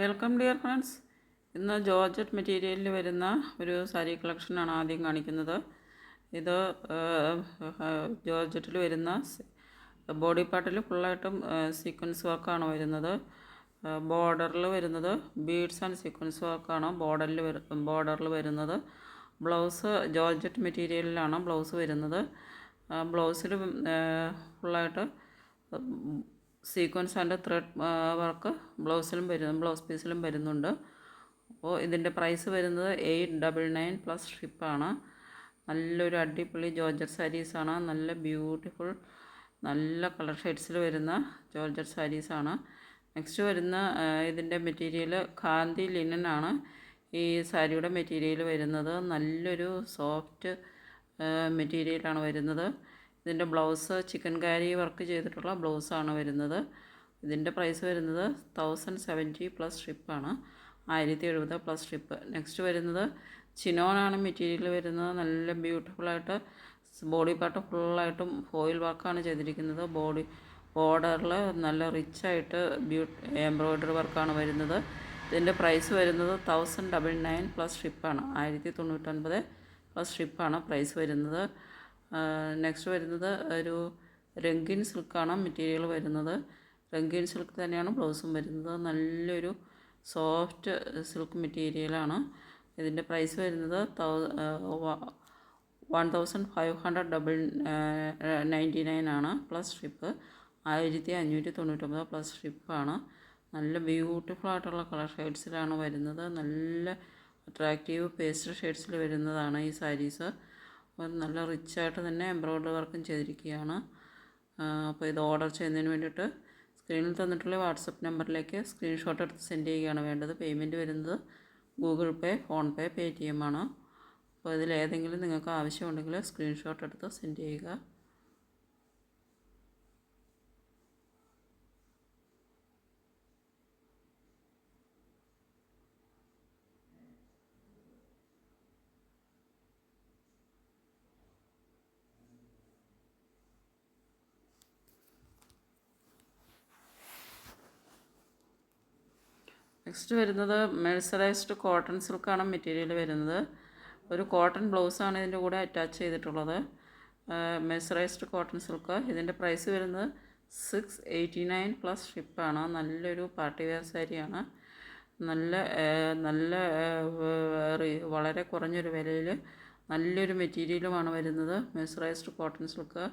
Welcome dear friends ഇന്ന് georgette മെറ്റീരിയലിൽ വരുന്ന ഒരു സാരി കളക്ഷനാണ് ആദ്യം കാണിക്കുന്നത്. ഇത് ജോർജറ്റിൽ വരുന്ന ബോഡി പാർട്ടിൽ ഫുള്ളായിട്ടും സീക്വൻസ് വർക്കാണ് വരുന്നത്. ബോർഡറിൽ വരുന്നത് ബീഡ്സ് ആൻഡ് സീക്വൻസ് വർക്കാണ് ബോർഡറിൽ ബോർഡറിൽ വരുന്നത്. ബ്ലൗസ് ജോർജറ്റ് മെറ്റീരിയലിലാണ് ബ്ലൗസ് വരുന്നത്. ബ്ലൗസിൽ ഫുള്ളായിട്ട് സീക്വൻസ് ആൻഡ് ത്രെഡ് വർക്ക് ബ്ലൗസിലും വരുന്നു ബ്ലൗസ് പീസിലും വരുന്നുണ്ട്. അപ്പോൾ ഇതിന്റെ പ്രൈസ് വരുന്നത് എയ്റ്റ് ഡബിൾ നയൻ പ്ലസ് ഷിപ്പാണ്. നല്ലൊരു അടിപൊളി ജോർജർ സാരീസാണ്. നല്ല ബ്യൂട്ടിഫുൾ നല്ല കളർ ഷെയ്ഡ്സിൽ വരുന്ന ജോർജർ സാരീസാണ്. നെക്സ്റ്റ് വരുന്ന ഇതിന്റെ മെറ്റീരിയൽ കാന്തി ലിനൻ ആണ്. ഈ സാരിയുടെ മെറ്റീരിയൽ വരുന്നത്. നല്ലൊരു സോഫ്റ്റ് മെറ്റീരിയലാണ് വരുന്നത്. ഇതിന്റെ ബ്ലൗസ് ചിക്കൻ കാരി വർക്ക് ചെയ്തിട്ടുള്ള ബ്ലൗസാണ് വരുന്നത്. ഇതിന്റെ പ്രൈസ് വരുന്നത് തൗസൻഡ് സെവന്റി പ്ലസ് ഷിപ്പാണ് ആയിരത്തി എഴുപത് പ്ലസ് ഷിപ്പ് നെക്സ്റ്റ് വരുന്നത് ചിനോനാണ് മെറ്റീരിയൽ വരുന്നത്. നല്ല ബ്യൂട്ടിഫുള്ളായിട്ട് ബോഡി പാർട്ട് ഫുള്ളായിട്ടും ഫോയിൽ വർക്കാണ് ചെയ്തിരിക്കുന്നത്. ബോഡി ബോർഡറിൽ നല്ല റിച്ചായിട്ട് ബ്യൂട്ടി എംബ്രോയ്ഡറി വർക്കാണ് വരുന്നത്. ഇതിന്റെ പ്രൈസ് വരുന്നത് തൗസൻഡ് ഡബിൾ നയൻ പ്ലസ് ഷിപ്പാണ് ആയിരത്തി തൊണ്ണൂറ്റൊൻപത് പ്ലസ് ഷിപ്പാണ് പ്രൈസ് വരുന്നത്. നെക്സ്റ്റ് വരുന്നത് ഒരു രംഗീൻ സിൽക്കാണ് മെറ്റീരിയൽ വരുന്നത്. രംഗീൻ സിൽക്ക് തന്നെയാണ് ബ്ലൗസും വരുന്നത്. നല്ലൊരു സോഫ്റ്റ് സിൽക്ക് മെറ്റീരിയലാണ് ഇതിന്റെ പ്രൈസ് വരുന്നത് തൗ one thousand five hundred double ninety nine ആണ് പ്ലസ് ഷിപ്പ് ആയിരത്തി അഞ്ഞൂറ്റി തൊണ്ണൂറ്റൊമ്പത് പ്ലസ് ഷിപ്പാണ് നല്ല ബ്യൂട്ടിഫുൾ ആയിട്ടുള്ള കളർ ഷെയ്ഡ്സിലാണ് വരുന്നത്. നല്ല അട്രാക്റ്റീവ് പേസ്റ്റൽ ഷെയ്ഡ്സിൽ വരുന്നതാണ് ഈ സാരീസ് അപ്പോൾ നല്ല റിച്ചായിട്ട് തന്നെ എംബ്രോയ്ഡറി വർക്കും ചെയ്തിരിക്കുകയാണ്. അപ്പോൾ ഇത് ഓർഡർ ചെയ്യുന്നതിന് വേണ്ടിയിട്ട് സ്ക്രീനിൽ തന്നിട്ടുള്ള വാട്സപ്പ് നമ്പറിലേക്ക് സ്ക്രീൻഷോട്ട് എടുത്ത് സെൻഡ് ചെയ്യുകയാണ് വേണ്ടത്. പേയ്മെന്റ് വരുന്നത് Google Pay PhonePe Paytm ആണ്. അപ്പോൾ ഇതിലേതെങ്കിലും നിങ്ങൾക്ക് ആവശ്യമുണ്ടെങ്കിൽ സ്ക്രീൻഷോട്ട് എടുത്ത് സെൻഡ് ചെയ്യുക. നെക്സ്റ്റ് വരുന്നത് മെഴ്സറൈസ്ഡ് കോട്ടൺ സിൽക്കാണ് മെറ്റീരിയൽ വരുന്നത്. ഒരു കോട്ടൺ ബ്ലൗസാണ് ഇതിന്റെ കൂടെ അറ്റാച്ച് ചെയ്തിട്ടുള്ളത്. Mercerised cotton silk. ഇതിന്റെ പ്രൈസ് വരുന്നത് സിക്സ് എയ്റ്റി നയൻ പ്ലസ് ഷിപ്പാണ് നല്ലൊരു പാർട്ടി വെയർ സാരിയാണ് നല്ല നല്ല വളരെ കുറഞ്ഞൊരു വിലയിൽ നല്ലൊരു മെറ്റീരിയലുമാണ് വരുന്നത്. മെസ്സറൈസ്ഡ് കോട്ടൺ സിൽക്ക്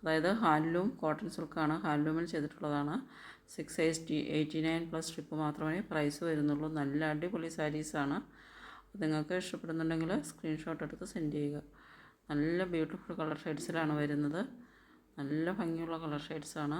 അതായത് ഹാൻഡ്ലൂം കോട്ടൺ സിൽക്കാണ് ഹാൻഡ്ലൂമിൽ ചെയ്തിട്ടുള്ളതാണ്. Six eighty eighty nine plus strip മാത്രമേ പ്രൈസ് വരുന്നുള്ളൂ. നല്ല അടിപൊളി സാരീസാണ് നിങ്ങൾക്ക് ഇഷ്ടപ്പെടുന്നുണ്ടെങ്കിൽ സ്ക്രീൻഷോട്ട് എടുത്ത് സെൻഡ് ചെയ്യുക. നല്ല ബ്യൂട്ടിഫുൾ കളർ ഷെയ്ഡ്സിലാണ് വരുന്നത്. നല്ല ഭംഗിയുള്ള കളർ ഷെയ്ഡ്സാണ്